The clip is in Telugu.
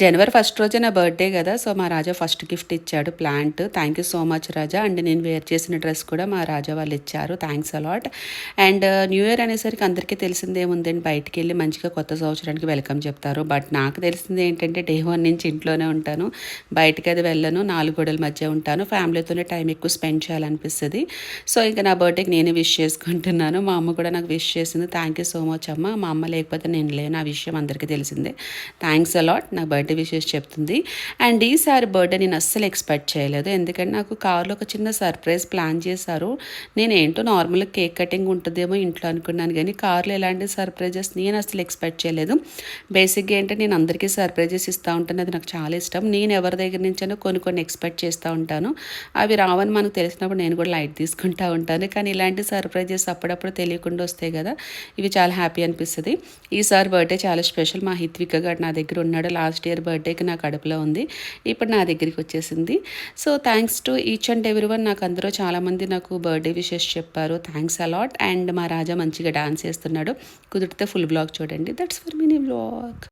జనవరి ఫస్ట్ రోజే నా బర్త్డే కదా సో మా రాజా ఫస్ట్ గిఫ్ట్ ఇచ్చాడు plant. Thank you so much Raja. And నేను వేర్ చేసిన డ్రెస్ కూడా మా రాజా వాళ్ళు ఇచ్చారు. Thanks a lot and uh, new year అనేసరికి అందరికీ తెలిసిందే ఉందండి బయటికి వెళ్ళి మంచిగా కొత్త సంవత్సరానికి వెల్కమ్ చెప్తారు. బట్ నాకు తెలిసింది ఏంటంటే డే వన్ నుంచి ఇంట్లోనే ఉంటాను. బయటికి అది వెళ్ళను నాలుగు గోడల మధ్య ఉంటాను. ఫ్యామిలీతోనే టైం ఎక్కువ స్పెండ్ చేయాలనిపిస్తుంది. సో ఇంకా నా బర్త్డేకి నేనే విష్ చేసుకుంటున్నాను. మా అమ్మ కూడా నాకు విష్ చేసింది థ్యాంక్ యూ సో మచ్ అమ్మ. మా అమ్మ లేకపోతే నేను లేను. ఆ విషయం అందరికీ తెలిసిందే. థ్యాంక్స్ అలాట్ నా బర్త్డే విషెస్ చెప్తుంది. అండ్ ఈసారి బర్త్డే నేను అస్సలు ఎక్స్పెక్ట్ చేయలేదు. ఎందుకంటే నాకు కార్లో ఒక చిన్న సర్ప్రైజ్ ప్లాన్ చేశారు. నేను ఏంటో నార్మల్గా కేక్ కటింగ్ ఉంటుందేమో ఇంట్లో అనుకున్నాను కానీ కార్లో ఎలాంటి సర్ప్రైజెస్ నేను అసలు ఎక్స్పెక్ట్ చేయలేదు. బేసిక్గా ఏంటంటే నేను అందరికీ సర్ప్రైజెస్ ఇస్తూ ఉంటాను. అది నాకు చాలా ఇష్టం. నేను ఎవరి దగ్గర నుంచైనా కొన్ని కొన్ని ఎక్స్పెక్ట్ చేస్తూ ఉంటాను. అవి రావని మనకు తెలిసినప్పుడు నేను కూడా లైట్ తీసుకుంటూ ఉంటాను. కానీ ఇలాంటి సర్ప్రైజెస్ అప్పుడప్పుడు తెలియకుండా వస్తాయి కదా. ఇవి చాలా హ్యాపీ అనిపిస్తుంది. ఈసారి బర్త్డే చాలా స్పెషల్. మా హిత్విక గారు నా దగ్గర ఉన్నాడు. లాస్ట్ ఇయర్ బర్త్డేకి నా కడుపులో ఉంది. ఇప్పుడు నా దగ్గరికి వచ్చేసింది. So thanks to each and every one నాకు అందరూ చాలామంది నాకు బర్త్డే విషెస్ చెప్పారు. థ్యాంక్స్ అలాట్ అండ్ మా రాజా మంచిగా డాన్స్ చేస్తున్నాడు. కుదిరితే ఫుల్ బ్లాగ్ చూడండి. That's for mini vlog